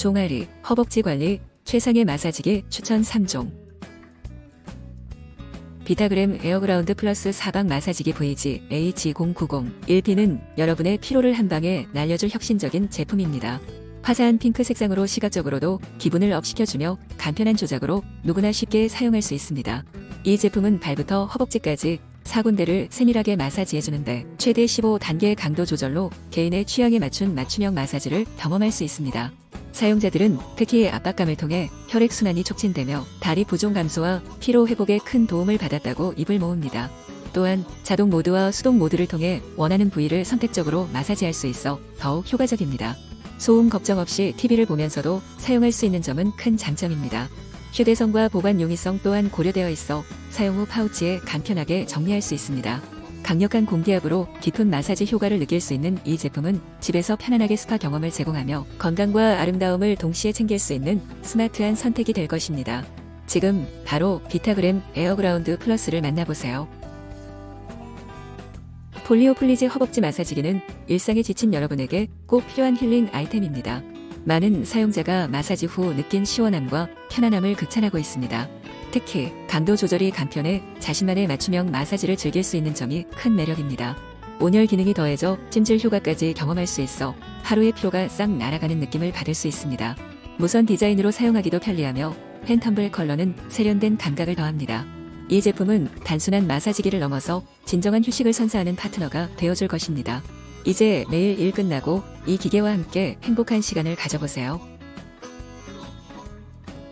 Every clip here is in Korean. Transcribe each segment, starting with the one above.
종아리, 허벅지 관리, 최상의 마사지기 추천 3종. 비타그램 에어그라운드 플러스 사방 마사지기 VG H090 1P는 여러분의 피로를 한 방에 날려줄 혁신적인 제품입니다. 화사한 핑크 색상으로 시각적으로도 기분을 업시켜주며 간편한 조작으로 누구나 쉽게 사용할 수 있습니다. 이 제품은 발부터 허벅지까지 4군데를 세밀하게 마사지해주는데 최대 15단계의 강도 조절로 개인의 취향에 맞춘 맞춤형 마사지를 경험할 수 있습니다. 사용자들은 특히 압박감을 통해 혈액순환이 촉진되며 다리 부종 감소와 피로 회복에 큰 도움을 받았다고 입을 모읍니다. 또한 자동 모드와 수동 모드를 통해 원하는 부위를 선택적으로 마사지할 수 있어 더욱 효과적입니다. 소음 걱정 없이 TV를 보면서도 사용할 수 있는 점은 큰 장점입니다. 휴대성과 보관 용이성 또한 고려되어 있어 사용 후 파우치에 간편하게 정리할 수 있습니다. 강력한 공기압으로 깊은 마사지 효과를 느낄 수 있는 이 제품은 집에서 편안하게 스파 경험을 제공하며 건강과 아름다움을 동시에 챙길 수 있는 스마트한 선택이 될 것입니다. 지금 바로 비타그램 에어그라운드 플러스를 만나보세요. 폴리오 플리즈 허벅지 마사지기는 일상에 지친 여러분에게 꼭 필요한 힐링 아이템입니다. 많은 사용자가 마사지 후 느낀 시원함과 편안함을 극찬하고 있습니다. 특히 강도 조절이 간편해 자신만의 맞춤형 마사지를 즐길 수 있는 점이 큰 매력입니다. 온열 기능이 더해져 찜질 효과까지 경험할 수 있어 하루의 피로가 싹 날아가는 느낌을 받을 수 있습니다. 무선 디자인으로 사용하기도 편리하며 팬텀블 컬러는 세련된 감각을 더합니다. 이 제품은 단순한 마사지기를 넘어서 진정한 휴식을 선사하는 파트너가 되어줄 것입니다. 이제 매일 일 끝나고 이 기계와 함께 행복한 시간을 가져보세요.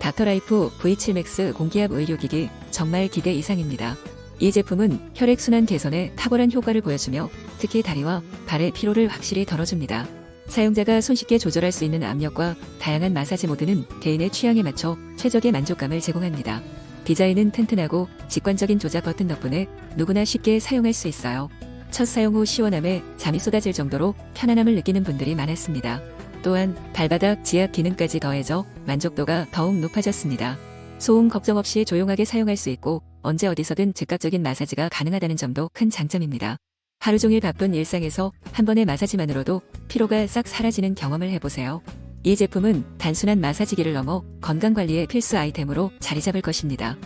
닥터라이프 V7 맥스 공기압 의료기기 정말 기대 이상입니다. 이 제품은 혈액순환 개선에 탁월한 효과를 보여주며 특히 다리와 발의 피로를 확실히 덜어줍니다. 사용자가 손쉽게 조절할 수 있는 압력과 다양한 마사지 모드는 개인의 취향에 맞춰 최적의 만족감을 제공합니다. 디자인은 튼튼하고 직관적인 조작 버튼 덕분에 누구나 쉽게 사용할 수 있어요. 첫 사용 후 시원함에 잠이 쏟아질 정도로 편안함을 느끼는 분들이 많았습니다. 또한 발바닥 지압 기능까지 더해져 만족도가 더욱 높아졌습니다. 소음 걱정 없이 조용하게 사용할 수 있고 언제 어디서든 즉각적인 마사지가 가능하다는 점도 큰 장점입니다. 하루 종일 바쁜 일상에서 한 번의 마사지만으로도 피로가 싹 사라지는 경험을 해보세요. 이 제품은 단순한 마사지기를 넘어 건강관리의 필수 아이템으로 자리 잡을 것입니다.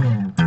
음.